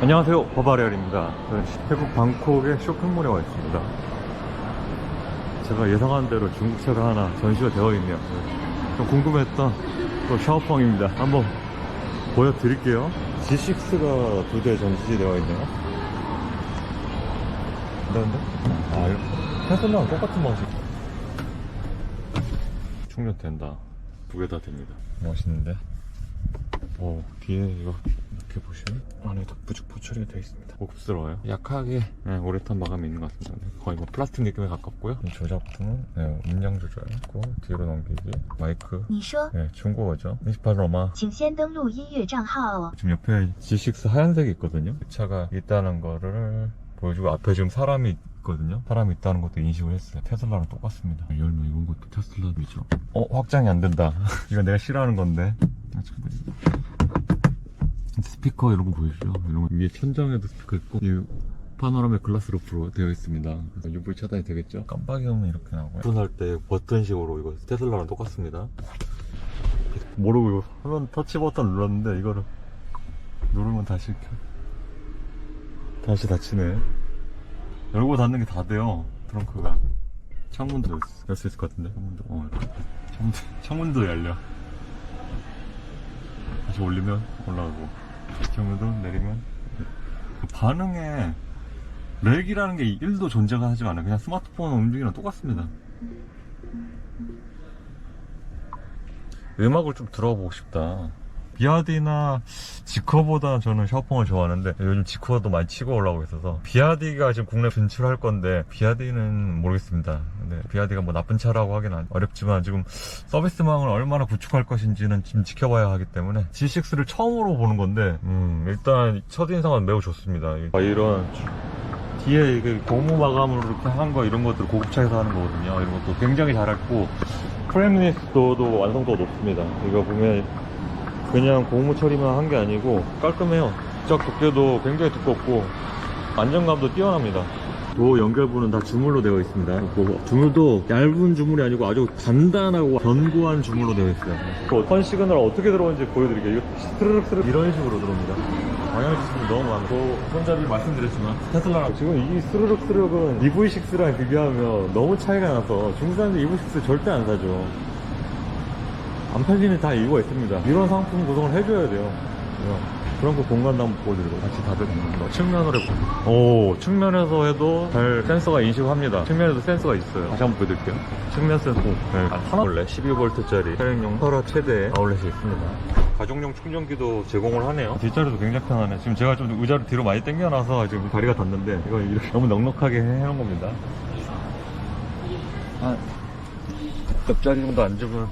안녕하세요. 버바리얼입니다. 저는 태국 방콕의 쇼핑몰에 와 있습니다. 제가 예상한 대로 중국차가 하나 전시가 되어 있네요. 좀 궁금했던 또 샤오펑입니다. 한번 보여드릴게요. G6가 두 대 전시되어 있네요. 근데? 아 이렇게 테슬라랑 똑같은 방식. 충전된다. 두 개 다 됩니다. 멋있는데? 어, 뒤에 이거 이렇게 보시면 안에도 부죽포 처리가 되어 있습니다. 고급스러워요? 약하게. 네, 오레탄 마감이 있는 것 같습니다. 네, 거의 뭐 플라스틱 느낌에 가깝고요. 조작도 네, 음량 조절 있고 뒤로 넘기기 마이크. 네, 중국어죠. 28로마. 지금 옆에 G6 하얀색이 있거든요. 그 차가 있다는 거를 보여주고 앞에 지금 사람이 있거든요. 사람이 있다는 것도 인식을 했어요. 테슬라랑 똑같습니다. 열면 이런 것도 테슬라 위죠. 어 확장이 안 된다. 이건 내가 싫어하는 건데. 스피커 이런 거 보이시죠? 이런 거 위에 천장에도 스피커 있고 이 파노라마 글라스 루프로 되어 있습니다. 그래서 UV 차단이 되겠죠? 깜빡이 오면 이렇게 나오고요. 오픈할 때 버튼식으로 이거 테슬라랑 똑같습니다. 모르고 이거 화면 터치 버튼 눌렀는데 이거를 누르면 다시 켜. 다시 닫히네. 열고 닫는 게 다 돼요. 트렁크가. 창문도 열 수- 열수 있을 것 같은데. 창문도, 어, 이렇게. 창문도, 창문도 열려. 다시 올리면 올라가고. 창문도 내리면. 반응에 렉이라는 게 1도 존재가 하지 않아요. 그냥 스마트폰 움직이랑 똑같습니다. 음악을 좀 들어보고 싶다. 비아디나 지커보다 저는 샤오펑을 좋아하는데 요즘 지커도 많이 치고 올라오고 있어서 비아디가 지금 국내 진출할 건데 비아디는 모르겠습니다. 근데 비아디가 뭐 나쁜 차라고 하긴 어렵지만 지금 서비스망을 얼마나 구축할 것인지는 지금 지켜봐야 하기 때문에 G6를 처음으로 보는 건데 음, 일단 첫인상은 매우 좋습니다. 아, 이런 뒤에 이게 고무 마감으로 이렇게 한 거 이런 것들 고급차에서 하는 거거든요. 이런 것도 굉장히 잘했고 프레임리스트도 완성도가 높습니다. 이거 보면 그냥 고무 처리만 한 게 아니고 깔끔해요. 짝 두께도 굉장히 두껍고 안정감도 뛰어납니다. 도 연결부는 다 주물로 되어 있습니다. 그리고 주물도 얇은 주물이 아니고 아주 단단하고 견고한 주물로 되어 있어요. 그 어떤 시그널 어떻게 들어오는지 보여드릴게요. 이거 스르륵 스르륵 이런 식으로 들어옵니다. 방향 지침이 너무 많고 손잡이 말씀드렸지만 테슬라랑 지금 이 스르륵 스르륵은 EV6랑 비교하면 너무 차이가 나서 사람들 EV6 절대 안 사죠. 안 팔리는 다 이유가 있습니다. 이런 상품 구성을 해줘야 돼요. 그런 거 공간도 한번 보여드리고 같이 다들 뭐 측면으로 해보 오 측면에서 해도 잘 센서가 인식합니다. 측면에도 센서가 있어요. 다시 한번 보여드릴게요. 측면 센서 네. 아, 하나 원래 12V짜리 차량용 혈압 최대 아울렛이 있습니다. 가정용 충전기도 제공을 하네요. 뒷자리도 굉장히 편하네. 지금 제가 좀 의자를 뒤로 많이 당겨놔서 지금 다리가 닿는데 이거 이렇게 너무 넉넉하게 해놓은 겁니다. 아, 옆자리 정도 앉으면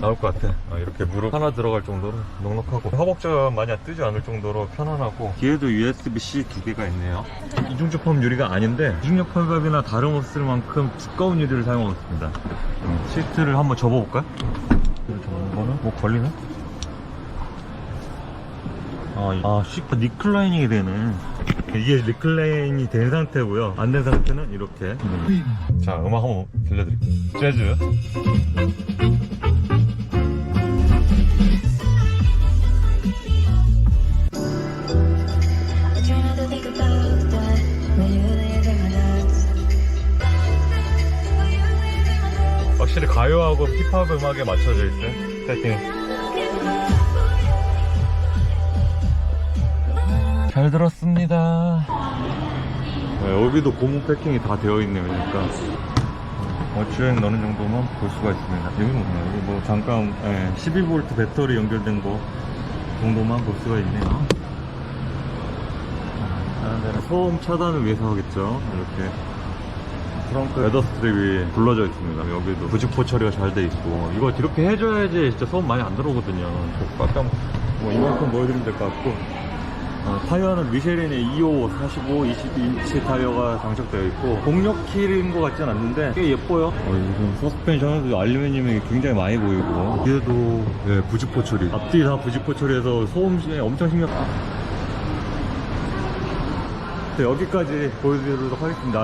나올 것 같아. 아, 이렇게 무릎 하나 들어갈 정도로 넉넉하고 허벅지가 많이 뜨지 않을 정도로 편안하고 뒤에도 USB-C 두 개가 있네요. 이중접합 유리가 아닌데 이중접합이나 다름없을 만큼 두꺼운 유리를 사용하고 있습니다. 음, 시트를 한번 접어볼까요? 이거는 뭐 걸리나? 아, 이- 아, 시트 리클라이닝이 되네. 이게 리클라인이 된 상태고요. 안 된 상태는 이렇게. 자, 음악 한번 들려드릴게요. 재즈. 확실히 가요하고 힙합 음악에 맞춰져 있어요. 세팅. 잘 들었습니다. 네, 여기도 고무 패킹이 다 되어 있네요. 그러니까 어, 주행 넣는 정도만 볼 수가 있습니다. 여기 뭐, 여기 뭐 잠깐 12V 배터리 연결된 거 정도만 볼 수가 있네요. 아, 소음 차단을 위해서 하겠죠. 이렇게 트렁크 레더 스트립이 굴러져 있습니다. 여기도 부직포 처리가 잘 돼 있고 이거 이렇게 해줘야지 진짜 소음 많이 안 들어오거든요. 깜짝 뭐 이만큼 보여드리면 될 것 같고 어, 타이어는 미쉐린의 2호 45 22인치 타이어가 장착되어 있고 공력 킬인 것 같진 않는데 꽤 예뻐요. 어, 이거 서스펜션도 알루미늄이 굉장히 많이 보이고 뒤에도 예, 부직포 처리 앞뒤 다 부직포 처리해서 소음에 엄청 신경 네, 여기까지 보여드리도록 하겠습니다.